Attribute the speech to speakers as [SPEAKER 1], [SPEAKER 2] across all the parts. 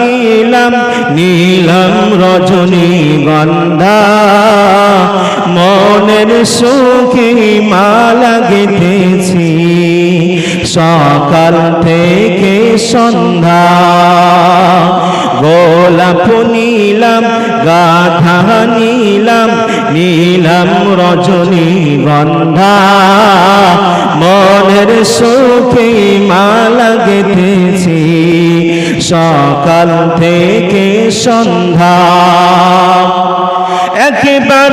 [SPEAKER 1] নীলম নীলম রজনী গন্ধা। মনের সুখে মালা গেঁথেছি, সকাল থেকে সন্ধ্যা। গোলাপ নীলম গাধা নীলম নীলম রজনী গন্ধা। মনের সুখে মালা গেঁথেছি সকাল থেকে সন্ধ্যা। একবার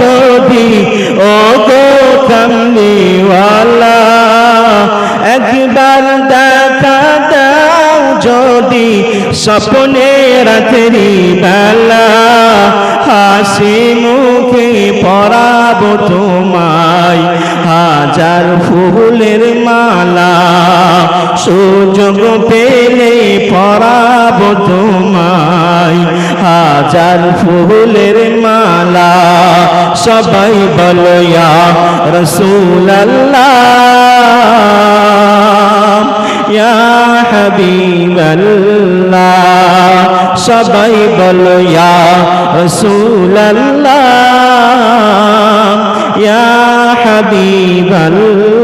[SPEAKER 1] যদি ও গো কামলিওয়ালা একবার দাও যদি স্বপ্নে রাত্রি বেলা। হাসি মুখে পরাব তোমায়। হাজার ফুলের মালা, সুযোগ পেলে পরাব তোমায়। হাজার ফুলের মালা, সবাই বলো, ইয়া রসুল্লাহ ইয়া হাবিবাল্লাহ। সবাই বলো ইয়া রসুল্লাহ ইয়া হাবিবাল্লাহ।